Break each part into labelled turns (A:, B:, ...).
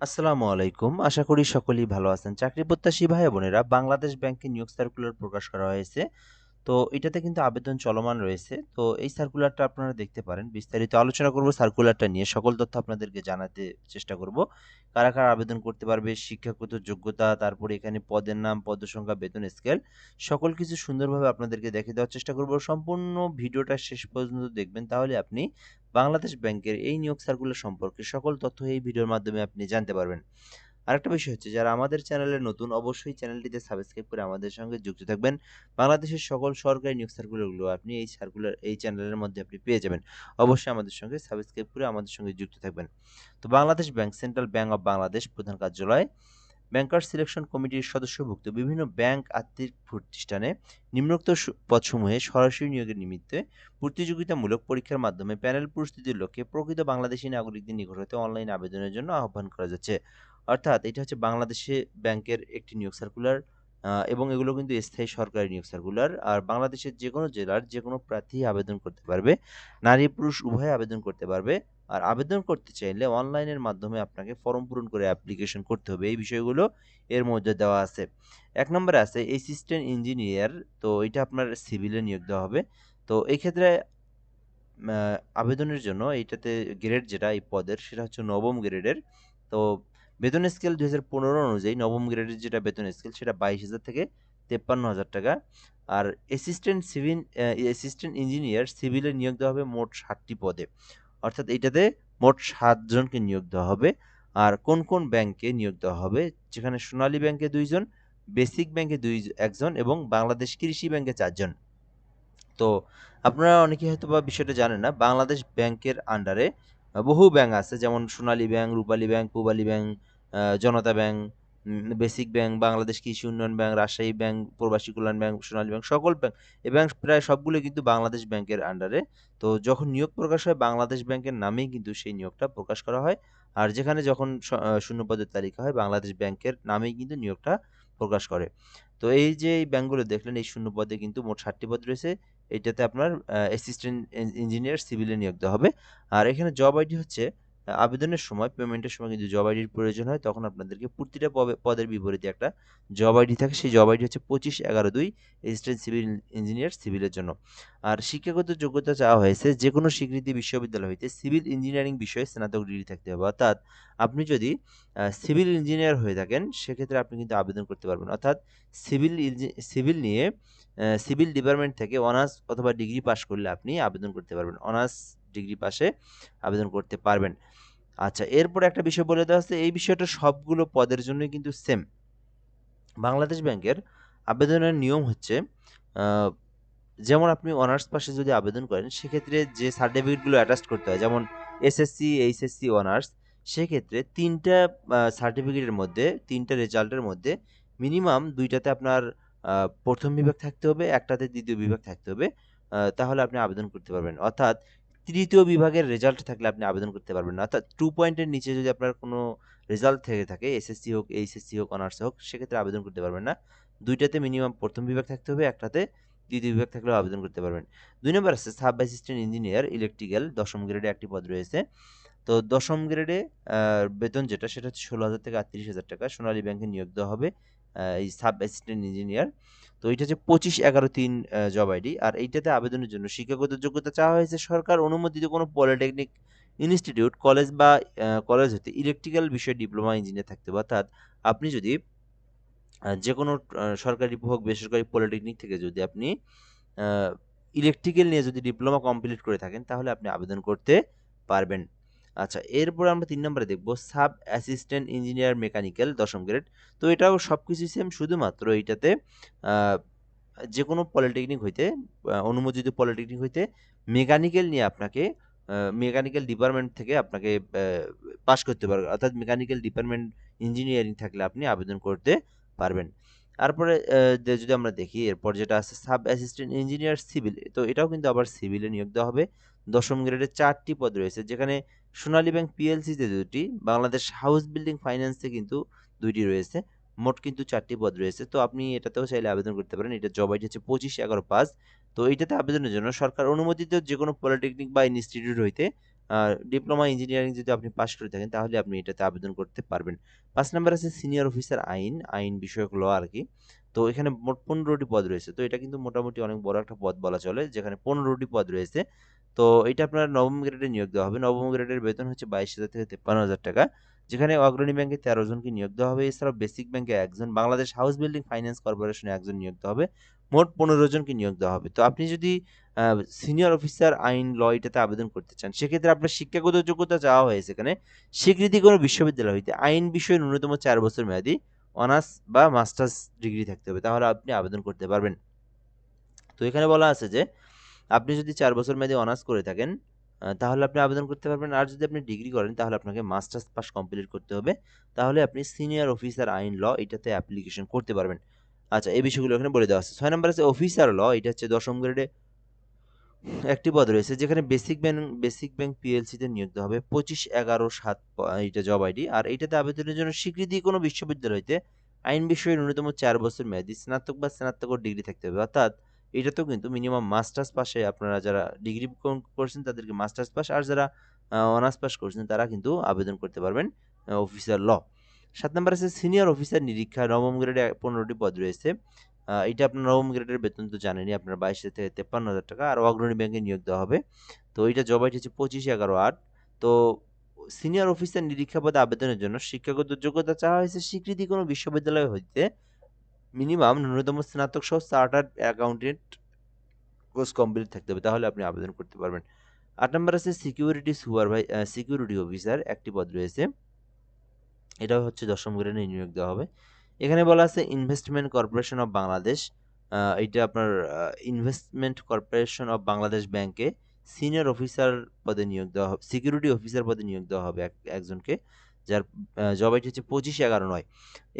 A: আসসালামু আলাইকুম। আশা করি সকলেই ভালো আছেন। চাকরি প্রত্যাশী ভাই বোনেরা বাংলাদেশ ব্যাংকে নিয়োগ সার্কুলার প্রকাশ করা হয়েছে। তো এটাতে কিন্তু আবেদন চলমান রয়েছে। তো এই সার্কুলারটা আপনারা দেখতে পারেন। বিস্তারিত আলোচনা করব সার্কুলারটা নিয়ে। সকল তথ্য আপনাদেরকে জানাতে চেষ্টা করব। কারা, কারা আবেদন করতে পারবে, শিক্ষাগত যোগ্যতা, তারপরে এখানে পদের নাম, পদসংখ্যা, বেতন স্কেল সকল কিছু সুন্দরভাবে আপনাদেরকে দেখে দেওয়ার চেষ্টা করব। সম্পূর্ণ ভিডিওটা শেষ পর্যন্ত দেখবেন তাহলে আপনি বাংলাদেশ ব্যাংকের এই নিয়োগ সার্কুলার সম্পর্কে সকল তথ্য এই ভিডিওর মাধ্যমে আপনি জানতে পারবেন। আরেকটা বিষয় হচ্ছে, যারা আমাদের চ্যানেলে নতুন, অবশ্যই চ্যানেলটিতে সাবস্ক্রাইব করে আমাদের সঙ্গে যুক্ত থাকবেন। বাংলাদেশের সকল সরকারি নিয়োগ সার্কুলারগুলো আপনি এই সার্কুলার, এই চ্যানেলের মধ্যে আপনি পেয়ে যাবেন। অবশ্যই আমাদের সঙ্গে সাবস্ক্রাইব করে আমাদের সঙ্গে যুক্ত থাকবেন। তো Bangladesh bank, central bank of Bangladesh প্রধান কার্যালয় ব্যাংকার সিলেকশন কমিটির সদস্যভুক্ত বিভিন্ন ব্যাংক আর্থিক প্রতিষ্ঠানে নিম্নোক্ত পদসমূহে সরাসরি নিয়োগের নিমিত্তে প্রতিযোগিতামূলক পরীক্ষার মাধ্যমে প্যানেল প্রস্তুতির লক্ষ্যে প্রকৃত বাংলাদেশী নাগরিকদের নিকট হতে অনলাইন আবেদনের জন্য আহ্বান করা যাচ্ছে। অর্থাৎ এটা হচ্ছে বাংলাদেশে ব্যাংকের একটি নিয়োগ সার্কুলার এবং এগুলো কিন্তু স্থায়ী সরকারি নিয়োগ সার্কুলার আর বাংলাদেশের যে কোনো জেলার যে কোনো প্রার্থী আবেদন করতে পারবে, নারী পুরুষ উভয় আবেদন করতে পারবে। আর আবেদন করতে চাইলে অনলাইনের মাধ্যমে আপনাকে ফর্ম পূরণ করে অ্যাপ্লিকেশন করতে হবে। এই বিষয়গুলো এর মধ্যে দেওয়া আছে। এক নম্বরে আছে অ্যাসিস্ট্যান্ট ইঞ্জিনিয়ার তো এটা আপনার সিভিলে নিয়োগ দেওয়া হবে। তো এই ক্ষেত্রে আবেদনের জন্য এইটাতে গ্রেড যেটা, এই পদের, সেটা হচ্ছে নবম গ্রেডের তো বেতন স্কেল দু হাজার পনেরো অনুযায়ী নবম গ্রেডের যেটা বেতন স্কেল সেটা বাইশ হাজার থেকে তেপ্পান্ন হাজার টাকা। আর অ্যাসিস্ট্যান্ট সিভিল অ্যাসিস্ট্যান্ট ইঞ্জিনিয়ার সিভিলে নিয়োগ দেওয়া হবে মোট ষাটটি পদে। অর্থাৎ এটাতে মোট সাতজনকে নিয়োগ দেওয়া হবে। আর কোন কোন ব্যাংকে নিয়োগ দেওয়া হবে? যেখানে সোনালী ব্যাংকে দুইজন, বেসিক ব্যাংকে দুই, একজন এবং বাংলাদেশ কৃষি ব্যাংকে চারজন। তো আপনারা অনেকে হয়তো বা বিষয়টা জানেন না, বাংলাদেশ ব্যাংকের আন্ডারে বহু ব্যাংক আছে। যেমন Sonali bank, Rupali bank, Pubali bank Janata bank basic bank Bangladesh Krishi Unnayan bank Rajshahi bank Probashi Kallyan bank Sonali bank সকল ব্যাংক এই ব্যাংক প্রায় সবগুলো কিন্তু বাংলাদেশ ব্যাংকের আন্ডারে তো যখন নিয়োগ প্রকাশ হয়, বাংলাদেশ ব্যাংকের নামেই কিন্তু সেই নিয়োগটা প্রকাশ করা হয়। আর যেখানে যখন শূন্যপদের তালিকা হয়, বাংলাদেশ ব্যাংকের নামেই কিন্তু নিয়োগটা প্রকাশ করে। তো এই যে এই ব্যাংকগুলো দেখলেন, এই শূন্য পদে কিন্তু মোট ষাটটি পদ রয়েছে। এটাতে আপনার অ্যাসিস্ট্যান্ট ইঞ্জিনিয়ার সিভিলে নিয়োগ দেওয়া হবে। আর এখানে জব আইডি হচ্ছে আবেদনের সময় পেমেন্টের সময় কিন্তু জব আইডির প্রয়োজন হয়, তখন আপনাদেরকে প্রতিটা পদের বিপরীতে একটা জব আইডি থাকে। সেই জব আইডি হচ্ছে পঁচিশ এগারো দুই অ্যাসিস্ট্যান্ট সিভিল ইঞ্জিনিয়ার সিভিলের জন্য। আর শিক্ষাগত যোগ্যতা চাওয়া হয়েছে যে কোনো স্বীকৃতি বিশ্ববিদ্যালয় হইতে সিভিল ইঞ্জিনিয়ারিং বিষয়ে স্নাতক ডিগ্রি থাকতে হবে। অর্থাৎ আপনি যদি সিভিল ইঞ্জিনিয়ার হয়ে থাকেন, সেক্ষেত্রে আপনি কিন্তু আবেদন করতে পারবেন। অর্থাৎ সিভিল সিভিল নিয়ে সিভিল ডিপার্টমেন্ট থেকে অনার্স অথবা ডিগ্রি পাশ করলে আপনি আবেদন করতে পারবেন। অনার্স ডিগ্রি পাশে আবেদন করতে পারবেন। আচ্ছা এরপর একটা বিষয় বলে দেওয়া আছে, এই বিষয়টা সবগুলো পদের জন্য কিন্তু সেম বাংলাদেশ ব্যাংকের আবেদনের নিয়ম হচ্ছে যেমন আপনি অনার্স পাশে যদি আবেদন করেন, সেক্ষেত্রে যে সার্টিফিকেটগুলো অ্যাটাচ করতে হয়, যেমন এসএসসি এইচএসসি অনার্স, সেক্ষেত্রে তিনটা সার্টিফিকেটের মধ্যে, তিনটা রেজাল্টের মধ্যে মিনিমাম দুইটাতে আপনার প্রথম বিভাগ থাকতে হবে, একটাতে দ্বিতীয় বিভাগ থাকতে হবে তাহলে আপনি আবেদন করতে পারবেন। অর্থাৎ তৃতীয় বিভাগের রেজাল্ট থাকলে আপনি আবেদন করতে পারবেন না। অর্থাৎ টু পয়েন্টের নিচে যদি আপনার কোনো রেজাল্ট থেকে থাকে এসএসসি হোক এইচএসসি হোক অনার্স হোক, সেক্ষেত্রে আবেদন করতে পারবেন না। দুইটাতে মিনিমাম প্রথম বিভাগ থাকতে হবে, একটাতে দ্বিতীয় বিভাগ থাকলেও আবেদন করতে পারবেন। দুই নম্বর আছে সাব অ্যাসিস্ট্যান্ট ইঞ্জিনিয়ার ইলেকট্রিক্যাল দশম গ্রেডে একটি পদ রয়েছে। তো দশম গ্রেডে বেতন যেটা, সেটা হচ্ছে ষোলো হাজার থেকে আটত্রিশ হাজার টাকা। সোনালী ব্যাংকে নিয়োগ দেওয়া হবে এই সাব অ্যাসিস্ট্যান্ট ইঞ্জিনিয়ার তো এটা হচ্ছে পঁচিশ এগারো তিন জব আইডি আর এইটাতে আবেদনের জন্য শিক্ষাগত যোগ্যতা চাওয়া হয়েছে সরকার অনুমোদিত কোনো পলিটেকনিক ইনস্টিটিউট কলেজ বা কলেজ হতে ইলেকট্রিক্যাল বিষয়ে ডিপ্লোমা ইঞ্জিনিয়ার থাকতে অর্থাৎ আপনি যদি যে কোনো সরকারি হোক, বেসরকারি পলিটেকনিক থেকে যদি আপনি ইলেকট্রিক্যাল নিয়ে যদি ডিপ্লোমা কমপ্লিট করে থাকেন, তাহলে আপনি আবেদন করতে পারবেন। আচ্ছা এরপর আমরা তিন নম্বরে দেখব সাব অ্যাসিস্ট্যান্ট ইঞ্জিনিয়ার মেকানিক্যাল দশম গ্রেড। তো এটাও সব কিছু সেম শুধুমাত্র এইটাতে যে কোনো পলিটেকনিক হইতে অনুমোদিত পলিটেকনিক হইতে মেকানিক্যাল নিয়ে আপনাকে মেকানিক্যাল ডিপার্টমেন্ট থেকে আপনাকে পাশ করতে পারবে। অর্থাৎ মেকানিক্যাল ডিপার্টমেন্ট ইঞ্জিনিয়ারিং থাকলে আপনি আবেদন করতে পারবেন। তারপরে যদি আমরা দেখি, এরপর যেটা আছে সাব অ্যাসিস্ট্যান্ট ইঞ্জিনিয়ার সিভিল, তো এটাও কিন্তু আবার সিভিলে নিয়োগ দেওয়া হবে। দশম গ্রেডের চারটি পদ রয়েছে, যেখানে সোনালী ব্যাংক পিএলসিতে দুটি, বাংলাদেশ হাউস বিল্ডিং ফাইন্যান্সে কিন্তু দুইটি রয়েছে, মোট কিন্তু চারটি পদ রয়েছে। তো আপনি এটাতেও চাইলে আবেদন করতে পারেন, এটা জব আইডি হচ্ছে পঁচিশ এগারো পাঁচ। তো এইটাতে আবেদনের জন্য সরকার অনুমোদিত যে কোনো পলিটেকনিক বা ইনস্টিটিউট হইতে ডিপ্লোমা ইঞ্জিনিয়ারিং যদি আপনি পাশ করে থাকেন, তাহলে আপনি এটাতে আবেদন করতে পারবেন। পাঁচ নাম্বার আছে সিনিয়র অফিসার আইন আইন বিষয়ক ল আর কি। তো এখানে মোট পনেরোটি পদ রয়েছে, তো এটা কিন্তু মোটামুটি অনেক বড় একটা পদ বলা চলে, যেখানে পনেরোটি পদ রয়েছে। তো এটা আপনার নবম গ্রেডে নিয়োগ দেওয়া হবে। নবম গ্রেডের বেতন হচ্ছে বাইশ হাজার থেকে তেপ্পান্ন হাজার টাকা, যেখানে অগ্রণী ব্যাংকে তেরো জনকে নিয়োগ দেওয়া হবে। এছাড়াও বেসিক ব্যাংকে একজন, বাংলাদেশ হাউস বিল্ডিং ফাইন্যান্স কর্পোরেশনে একজন নিয়োগ দেওয়া হবে। মোট পনেরো জনকে নিয়োগ দেওয়া হবে। তো আপনি যদি সিনিয়র অফিসার আইন ল এটাতে আবেদন করতে চান, সেক্ষেত্রে আপনার শিক্ষাগত যোগ্যতা চাওয়া হয়েছে এখানে, স্বীকৃতি কোনো বিশ্ববিদ্যালয় হইতে আইন বিষয়ে ন্যূনতম চার বছর মেয়াদী অনার্স বা মাস্টার্স ডিগ্রি থাকতে হবে। তাহলে আপনি আবেদন করতে পারবেন। তো এখানে বলা আছে যে আপনি যদি চার বছর মেয়াদী অনার্স করে থাকেন তাহলে আপনি আবেদন করতে পারবেন। আর যদি আপনি ডিগ্রি করেন, তাহলে আপনাকে মাস্টার্স পাস কমপ্লিট করতে হবে। তাহলে আপনি সিনিয়র অফিসার আইন ল এটাতে অ্যাপ্লিকেশন করতে পারবেন। আচ্ছা এই বিষয়গুলো এখানে বলে দেওয়া আছে। ছয় নম্বর আছে অফিসার ল এটা হচ্ছে দশম গ্রেডে একটি পদ রয়েছে, যেখানে বেসিক ব্যাংক বেসিক ব্যাংক পিএলসিতে নিয়োগ দেওয়া হবে। পঁচিশ, এগারো, সাত এটা জব আইডি আর এইটাতে আবেদনের জন্য স্বীকৃতি কোনো বিশ্ববিদ্যালয়তে আইন বিষয়ে ন্যূনতম চার বছর মেয়াদি স্নাতক বা স্নাতকোত্তর ডিগ্রি থাকতে হবে। অর্থাৎ এটাতেও কিন্তু মিনিমাম মাস্টার্স পাশে আপনারা যারা ডিগ্রি করছেন তাদেরকে মাস্টার্স পাস আর যারা অনার্স পাস করছেন তারা কিন্তু আবেদন করতে পারবেন অফিসার ল সাত নম্বর আছে সিনিয়র অফিসার নিরীক্ষা, নবম গ্রেডে পনেরোটি পদ রয়েছে। এটা আপনার নবম গ্রেডের বেতন তো জানেনই, আপনার বাইশ থেকে তেপ্পান্ন হাজার টাকা, আর অগ্রণী ব্যাংকে নিয়োগ দেওয়া হবে। তো এটা জব আইটি হচ্ছে পঁচিশ এগারো আট। তো সিনিয়র অফিসার নিরীক্ষা পদে আবেদনের জন্য শিক্ষাগত যোগ্যতা চাওয়া হয়েছে, স্বীকৃতি কোনো বিশ্ববিদ্যালয় হইতে মিনিমাম ন্যূনতম স্নাতক সহ চার্টার্ড অ্যাকাউন্টেন্ট কোর্স কমপ্লিট থাকতে হবে, তাহলে আপনি আবেদন করতে পারবেন। আট নম্বর আছে সিকিউরিটি সুপারভাই সিকিউরিটি অফিসার একটি পদ রয়েছে। এটাও হচ্ছে দশম গ্রেডে নিয়োগ দেওয়া হবে। এখানে বলা আছে ইনভেস্টমেন্ট কর্পোরেশন অফ বাংলাদেশ এটা আপনার ইনভেস্টমেন্ট কর্পোরেশন অফ বাংলাদেশ ব্যাংকে সিনিয়র অফিসার পদে নিয়োগ দেওয়া হবে সিকিউরিটি অফিসার পদে নিয়োগ দেওয়া হবে একজনকে। যার জব আইটি হচ্ছে পঁচিশ এগারো নয়।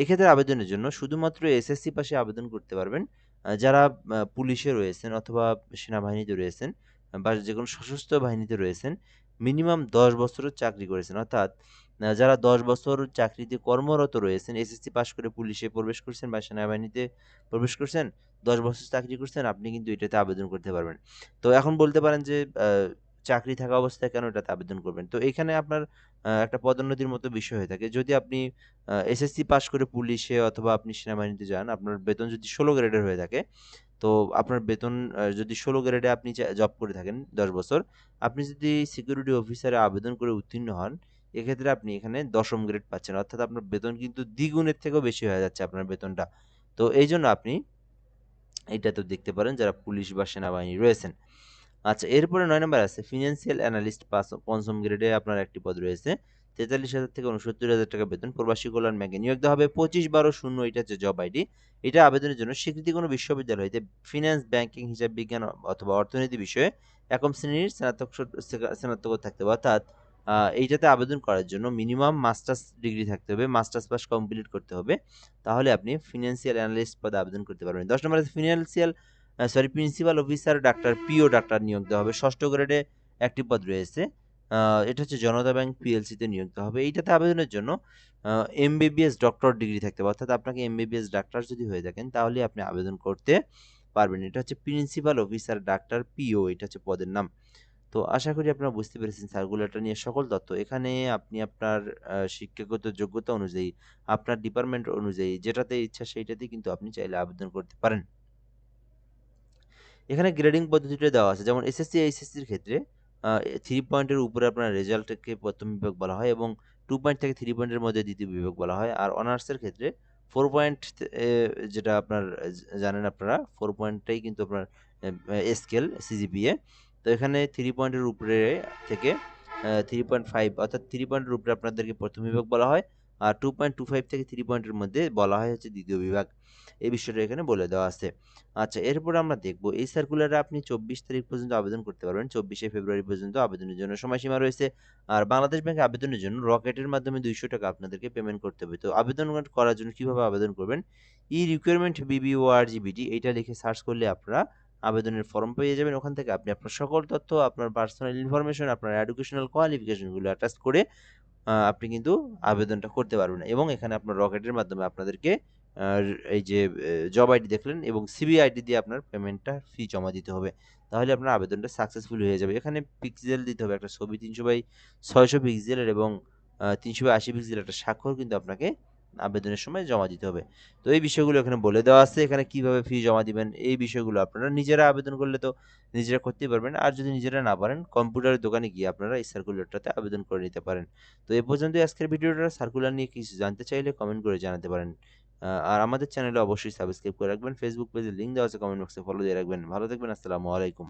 A: এক্ষেত্রে আবেদনের জন্য শুধুমাত্র এসএসসি পাশে আবেদন করতে পারবেন যারা পুলিশে রয়েছেন অথবা সেনাবাহিনীতে রয়েছেন বা যে কোনো সশস্ত্র বাহিনীতে রয়েছেন মিনিমাম দশ বছরের চাকরি করেছেন। অর্থাৎ যারা দশ বছর চাকরিতে কর্মরত রয়েছেন এসএসসি পাশ করে পুলিশে প্রবেশ করছেন বা সেনাবাহিনীতে প্রবেশ করছেন, দশ বছর চাকরি করছেন, আপনি কিন্তু এটাতে আবেদন করতে পারবেন। তো এখন বলতে পারেন যে চাকরি থাকা অবস্থায় কেন এটাতে আবেদন করবেন? তো এখানে আপনার একটা পদোন্নতির মতো বিষয় হয়ে থাকে। যদি আপনি এসএসসি পাস করে পুলিশে অথবা আপনি সেনাবাহিনীতে যান, আপনার বেতন যদি ষোলো গ্রেডের হয়ে থাকে, তো আপনার বেতন যদি ষোলো গ্রেডে আপনি জব করে থাকেন দশ বছর, আপনি যদি সিকিউরিটি অফিসারে আবেদন করে উত্তীর্ণ হন, এক্ষেত্রে আপনি এখানে দশম গ্রেড পাচ্ছেন। অর্থাৎ আপনার বেতন কিন্তু দ্বিগুণের থেকেও বেশি হয়ে যাচ্ছে আপনার বেতনটা। তো এই জন্য আপনি এটা তো দেখতে পারেন যারা পুলিশ বা সেনাবাহিনী রয়েছেন। আচ্ছা এরপরে নয় নম্বর আছে ফিনান্সিয়াল অ্যানালিস্ট পাঁচ, পঞ্চম গ্রেডে আপনার একটি পদ রয়েছে, তেতাল্লিশ হাজার থেকে উনসত্তর হাজার টাকা বেতন, প্রবাসী কল্যাণ ব্যাংকে নিয়োগ দেওয়া হবে, পঁচিশ বারো শূন্য, এটা হচ্ছে জব আইডি এটা আবেদনের জন্য স্বীকৃতি কোনো বিশ্ববিদ্যালয় হইতে ফিনান্স ব্যাংকিং হিসাব বিজ্ঞান অথবা অর্থনীতি বিষয়ে একম শ্রেণির স্নাতক স্নাতক থাকতে হবে, অর্থাৎ এইটাতে আবেদন করার জন্য মিনিমাম মাস্টার্স ডিগ্রি থাকতে হবে মাস্টার্স পাস কমপ্লিট করতে হবে, তাহলে আপনি ফিনান্সিয়াল অ্যানালিস্ট পদে আবেদন করতে পারবেন। দশ নম্বর financial sorry principal officer doctor PO doctor নিয়োগ দেওয়া হবে। ষষ্ঠ গ্রেডে একটি পদ রয়েছে। এটা হচ্ছে জনতা ব্যাংক পিএলসিতে নিয়োগ দেওয়া হবে। এইটাতে আবেদনের জন্য এমবিবিএস ডক্টর ডিগ্রি থাকতে হবে। অর্থাৎ আপনাকে এমবিবিএস ডাক্তার যদি হয়ে থাকেন, তাহলে আপনি আবেদন করতে পারবেন। এটা হচ্ছে প্রিন্সিপাল অফিসার ডাক্তার পিও এটা হচ্ছে পদের নাম। তো আশা করি আপনারা বুঝতে পেরেছেন সার্কুলারটা নিয়ে সকল তথ্য। এখানে আপনি আপনার শিক্ষাগত যোগ্যতা অনুযায়ী, আপনার ডিপার্টমেন্ট অনুযায়ী, যেটাতে ইচ্ছা সেইটাতে কিন্তু আপনি চাইলে আবেদন করতে পারেন। এখানে গ্রেডিং পদ্ধতিটা দেওয়া আছে। যেমন এসএসসি এইচএসসির ক্ষেত্রে থ্রি পয়েন্টের উপরে আপনার রেজাল্টকে প্রথম বিভাগ বলা হয় এবং টু পয়েন্ট থেকে থ্রি পয়েন্টের মধ্যে দ্বিতীয় বিভাগ বলা হয়। আর অনার্সের ক্ষেত্রে ফোর পয়েন্ট যেটা আপনার, জানেন আপনারা ফোর পয়েন্টটাই কিন্তু আপনার স্কেল সিজিপিএ তো এখানে থ্রি পয়েন্টের উপরে থেকে থ্রি পয়েন্ট ফাইভ অর্থাৎ থ্রি পয়েন্টের উপরে আপনাদেরকে প্রথম বিভাগ বলা হয়। আর টু পয়েন্ট টু ফাইভ থেকে থ্রি পয়েন্টের মধ্যে বলা হয় হচ্ছে দ্বিতীয় বিভাগ। এই বিষয়টা এখানে বলে দেওয়া আছে। আচ্ছা এরপর আমরা দেখব, এই সার্কুলারে আপনি চব্বিশ তারিখ পর্যন্ত আবেদন করতে পারবেন। চব্বিশে ফেব্রুয়ারি পর্যন্ত আবেদনের জন্য সময়সীমা রয়েছে। আর বাংলাদেশ ব্যাংকে আবেদনের জন্য রকেটের মাধ্যমে দুইশো টাকা আপনাদেরকে পেমেন্ট করতে হবে। তো আবেদন করার জন্য কীভাবে আবেদন করবেন? ই রিকোয়ারমেন্ট বিবি ও আর জিবিটি এইটা লিখে সার্চ করলে আপনারা আবেদনের ফর্ম পেয়ে যাবেন। ওখান থেকে আপনি আপনার সকল তথ্য, আপনার পার্সোনাল ইনফরমেশন আপনার এডুকেশনাল কোয়ালিফিকেশনগুলো অ্যাটাচ করে আপনি কিন্তু আবেদনটা করতে পারবেন এবং এখানে আপনার রকেটের মাধ্যমে আপনাদেরকে এই যে জব আইডি দেখলেন এবং সিবি আইডি দিয়ে আপনার পেমেন্টটা ফি জমা দিতে হবে। তাহলে আপনার আবেদনটা সাকসেসফুল হয়ে যাবে। এখানে পিক্সেল দিতে হবে। একটা ছবি তিনশো বাই ছয়শো পিক্সেলের এবং তিনশো বাই আশি পিক্সেলের একটা স্বাক্ষর কিন্তু আপনাকে আবেদনের সময় জমা দিতে হবে। তো এই বিষয়গুলো এখানে বলে দেওয়া আছে। এখানে কীভাবে ফি জমা দিবেন, এই বিষয়গুলো আপনারা নিজেরা আবেদন করলে তো নিজেরা করতেই পারবেন। আর যদি নিজেরা না পারেন, কম্পিউটারের দোকানে গিয়ে আপনারা এই সার্কুলারটাতে আবেদন করে নিতে পারেন। তো এ পর্যন্তই আজকের ভিডিওটা। সার্কুলার নিয়ে কিছু জানতে চাইলে কমেন্ট করে জানাতে পারেন। আর আমাদের চ্যানেলে অবশ্যই সাবস্ক্রাইব করে রাখবেন। ফেসবুক পেজে লিঙ্ক দেওয়া আছে কমেন্ট বক্সে ফলো দিয়ে রাখবেন। ভালো থাকবেন, আসসালামু আলাইকুম।